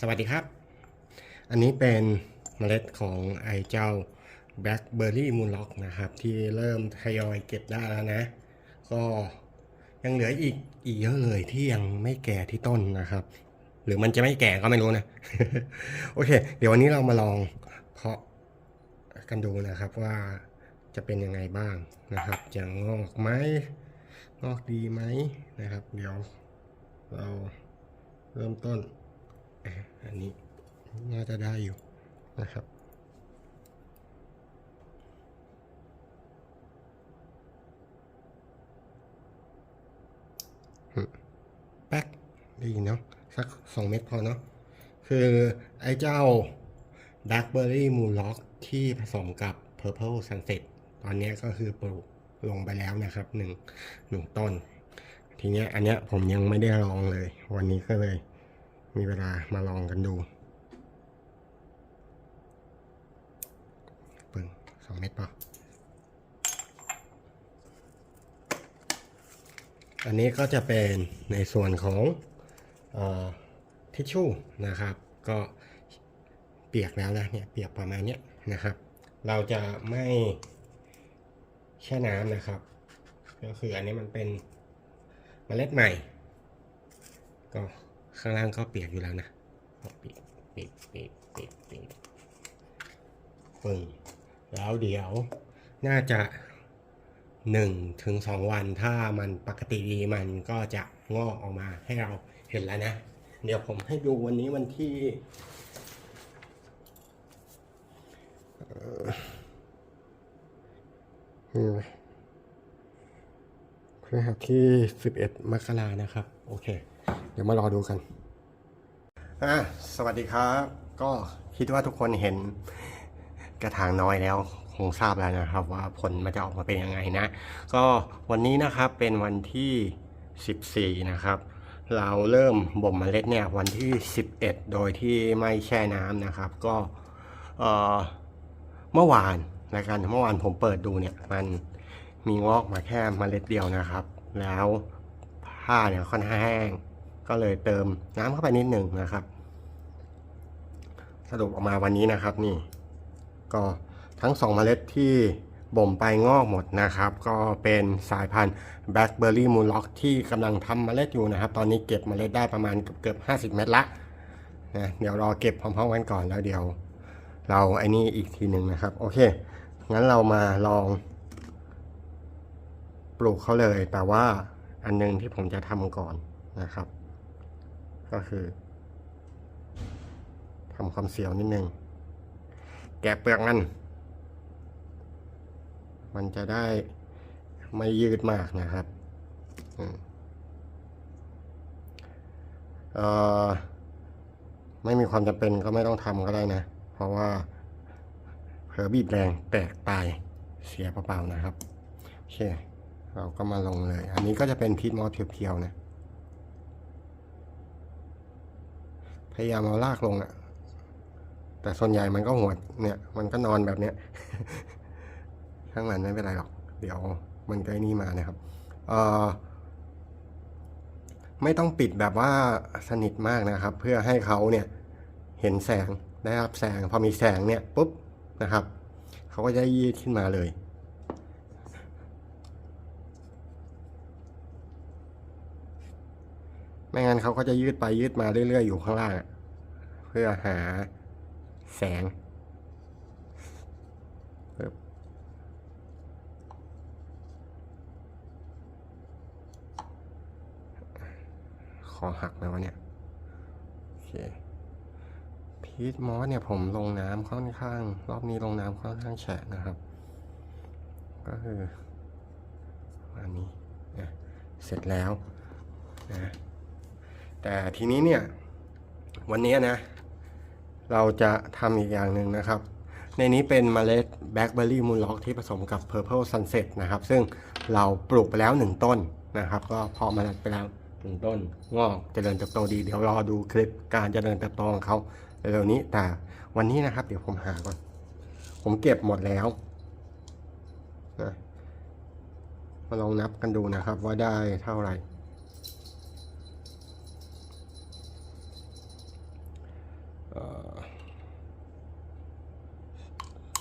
สวัสดีครับ อันนี้เป็นเมล็ดของไอเจ้า Blackberry Moonlock นะครับ ที่เริ่มทยอยเก็บได้แล้วนะ ก็ยังเหลืออีกอีกเยอะเลยที่ยังไม่แก่ที่ต้นนะครับ หรือมันจะไม่แก่ก็ไม่รู้นะ โอเค เดี๋ยววันนี้เรามาลองเพาะกันดูนะครับว่าจะเป็นยังไงบ้างนะครับ จะงอกไหมงอกดีไหมนะครับ เดี๋ยวเราเริ่มต้น อันนี้น่าจะได้อยู่นะครับ แป๊กได้ยินเนาะสักสองเม็ดพอเนาะคือไอ้เจ้า Blackberry Moonlock ที่ผสมกับ Purple Sunset ตอนนี้ก็คือปลูกลงไปแล้วนะครับหนึ่งหนึ่งต้น ทีเนี้ยอันเนี้ยผมยังไม่ได้ลองเลย วันนี้ก็เลย มีเวลามาลองกันดูปึ้งสองเม็ดพออันนี้ก็จะเป็นในส่วนของทิชชู่นะครับ ก็เปียกแล้วนะเนี่ยเปียกประมาณนี้นะครับ เราจะไม่แช่น้ำนะครับ ก็คืออันนี้มันเป็นเมล็ดใหม่ ก็ ข้างล่างก็เปียกอยู่แล้วนะก็ปิดปิดปิดปิดปิดปึ่งแล้วเดี๋ยวน่าจะหนึ่งถึงสองวันถ้ามันปกติดีมันก็จะงอกออกมาให้เราเห็นแล้วนะ เดี๋ยวผมให้ดูวันนี้วันที่เออนี่ไหมพฤหัสที่ 11 มกรานะครับ โอเค เดี๋ยวมารอดูกันอะสวัสดีครับ ก็คิดว่าทุกคนเห็นกระถางน้อยแล้วคงทราบแล้วนะครับ ว่าผลมันจะออกมาเป็นยังไงนะ ก็วันนี้นะครับเป็นวันที่ 14 นะครับ เราเริ่มบ่มเมล็ดเนี่ยวันที่ 11 โดยที่ไม่แช่น้ำนะครับ ก็เมื่อวานรายการเมื่อวานผมเปิดดูเนี่ยมันมีงอกมาแค่เมล็ดเดียวนะครับ แล้วผ้าเนี่ยค่อนข้างแห้ง ก็เลยเติมน้ำเข้าไปนิดหนึ่งนะครับ สรุปออกมาวันนี้นะครับนี่ ก็ทั้งสองเมล็ดที่บ่มไปงอกหมดนะครับ ก็เป็นสายพันธุ์ Blackberry Moonlock ที่กำลังทำเมล็ดอยู่นะครับ ตอนนี้เก็บเมล็ดได้ประมาณเกือบๆ50เม็ดละนะเดี๋ยวรอเก็บพร้อมๆกันก่อนแล้วเดี๋ยว เราไอ้นี่อีกทีหนึ่งนะครับ โอเค งั้นเรามาลอง ปลูกเขาเลยแต่ว่าอันหนึงที่ผมจะทำก่อนนะครับ ก็คือทำความเสียวนิดนึง แกะเปลือกมัน มันจะได้ไม่ยืดมากนะครับเออไม่มีความจำเป็นก็ไม่ต้องทำก็ได้นะ เพราะว่าเผลอบีบแรงแตกตายเสียเปล่าๆนะครับ โอเค เราก็มาลงเลย อันนี้ก็จะเป็นพีทมอสเพียวๆนะ พยายามเอาลากลงอะแต่ส่วนใหญ่มันก็หัวเนี่ย มันก็นอนแบบเนี้ยข้างมันไม่เป็นไรหรอก เดี๋ยวมันก็ไอ้นี่มานะครับเอ่อไม่ต้องปิดแบบว่าสนิทมากนะครับ เพื่อให้เขาเนี่ยเห็นแสงได้รับแสงพอมีแสงเนี่ยปุ๊บนะครับเขาก็จะยืดขึ้นมาเลย ไม่งั้นเขาก็จะยืดไปยืดมาเรื่อยๆอยู่ข้างล่าง เพื่อหาแสงคอหักไหมวะเนี่ย โอเค พีทมอสเนี่ยผมลงน้ำค่อนข้าง รอบนี้ลงน้ำค่อนข้างแฉะนะครับ ก็คือประมาณนี้นะเสร็จแล้วนะ แต่ทีนี้เนี่ยวันนี้นะ เราจะทำอีกอย่างหนึ่งนะครับ ในนี้เป็นเมล็ด Blackberry Moonlock ที่ผสมกับ Purple Sunset นะครับ ซึ่งเราปลูกไปแล้วหนึ่งต้นนะครับ ก็พอเมล็ดไปแล้วหนึ่งต้นงอกเจริญเติบโตดีเดี๋ยวรอดูคลิปการเจริญเติบโตของเขาเร็วๆนี้แต่วันนี้นะครับ เดี๋ยวผมหาก่อน ผมเก็บหมดแล้วนะมาลองนับกันดูนะครับ ว่าได้เท่าไหร่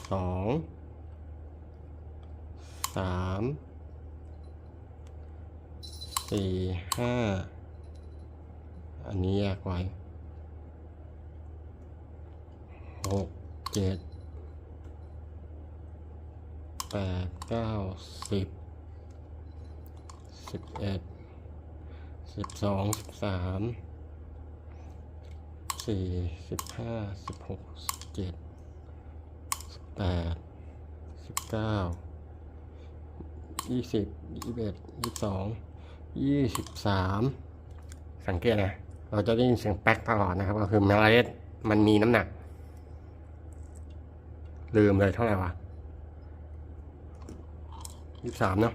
สองสามสี่ห้าอันนี้แยกไว้หกเจ็ดแปดเก้าสิบสิบเอ็ดสิบสองสิบสามสี่สิบห้าสิบหก แปดสิบเก้ายี่สิบยี่สิบเอ็ดยี่สิบสองยี่สิบสามสังเกตนะ เราจะได้ยินเสียงแป๊กตลอดนะครับ ก็คือเมล็ดมันมีน้ำหนัก ลืมเลยเท่าไหร่วะยี่สิบสามเนาะ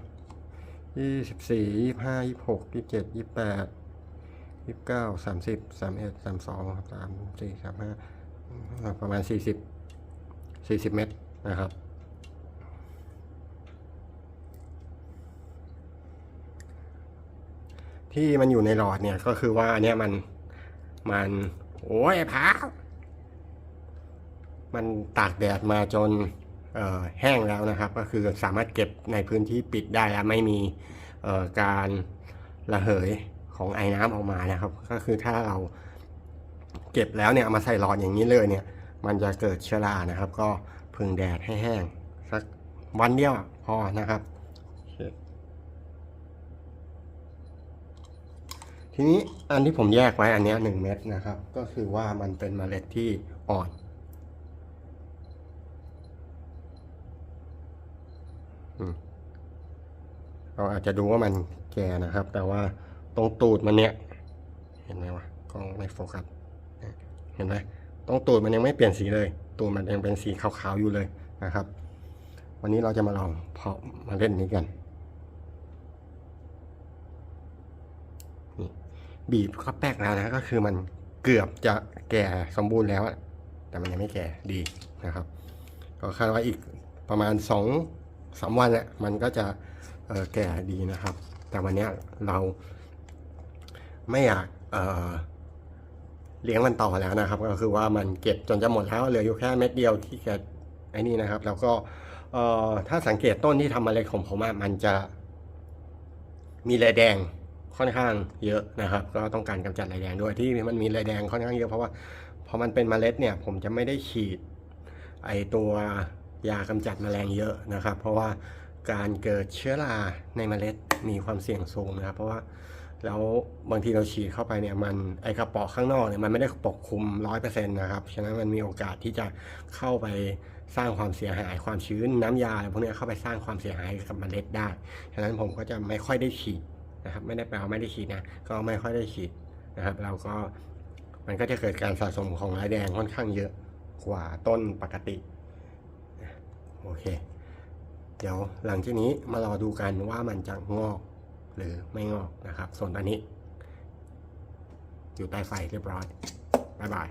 ยี่สิบสี่ยี่ห้ายี่หกยี่เจ็ดยี่แปดยี่เก้าสามสิบสามเอ็ดสามสองสามสี่สามห้าประมาณสี่สิบ สี่สิบเมตรนะครับ ที่มันอยู่ในหลอดเนี่ยก็คือว่าอันเนี้ยมันมัน โอ้ยพามันตากแดดมาจนแห้งแล้วนะครับ ก็คือสามารถเก็บในพื้นที่ปิดได้แล้วไม่มีการระเหยของไอ้น้ำออกมานะครับ ก็คือถ้าเราเก็บแล้วเนี่ยเอามาใส่หลอดอย่างนี้เลยเนี่ย มันจะเกิดเชื้อรานะครับ ก็พึ่งแดดให้แห้งสักวันเดียวอะพอนะครับทีนี้อันที่ผมแยกไว้อันนี้หนึ่งเม็ดนะครับ ก็คือว่ามันเป็นเมล็ดที่อ่อนเราอาจจะดูว่ามันแก่นะครับ แต่ว่าตรงตูดมันเนี้ยเห็นไหมวะกล้องไม่โฟกัสเห็นไหม ตรงตูดมันยังไม่เปลี่ยนสีเลยตูดมันยังเป็นสีขาวๆอยู่เลยนะครับ วันนี้เราจะมาลองเพาะมาเล่นนี้กันบีบก็แป๊กแล้วนะก็คือมันเกือบจะแก่สมบูรณ์แล้วแต่มันยังไม่แก่ดีนะครับ ก็คาดว่าอีกประมาณสองสามวันอะมันก็จะแก่ดีนะครับ แต่วันนี้เราไม่อยาก เลี้ยงมันต่อแล้วนะครับ ก็คือว่ามันเก็บจนจะหมดแล้วเหลืออยู่แค่เม็ดเดียวที่แกไอ้นี่นะครับ แล้วก็ถ้าสังเกตต้นที่ทำมาเล็ดของผมมันจะมีลายแดงค่อนข้างเยอะนะครับ ก็ต้องการกำจัดลายแดงด้วยที่มันมีลายแดงค่อนข้างเยอะเพราะว่าพอมันเป็นเมล็ดเนี่ย ผมจะไม่ได้ฉีดไอตัวยากำจัดแมลงเยอะนะครับ เพราะว่าการเกิดเชื้อราในเมล็ดมีความเสี่ยงสูงนะครับ เพราะว่า แล้วบางทีเราฉีดเข้าไปเนี่ยมันไอกระป๋อข้างนอกเนี่ยมันไม่ได้ปกคลุมร้อยเปอร์เซ็นต์นะครับฉะนั้นมันมีโอกาสที่จะเข้าไปสร้างความเสียหายความชื้นน้ำยาอะไรพวกนี้เข้าไปสร้างความเสียหายกับเมล็ดได้ฉะนั้นผมก็จะไม่ค่อยได้ฉีดนะครับไม่ได้แปลว่าไม่ได้ฉีดนะก็ไม่ค่อยได้ฉีดนะครับ เราก็มันก็จะเกิดการสะสมของลายแดงค่อนข้างเยอะกว่าต้นปกติโอเค เดี๋ยวหลังจากนี้มารอดูกันว่ามันจะงอก หรือไม่งอกนะครับ ส่วนตอนนี้ อยู่ใต้ไฟเรียบร้อย บ๊ายบาย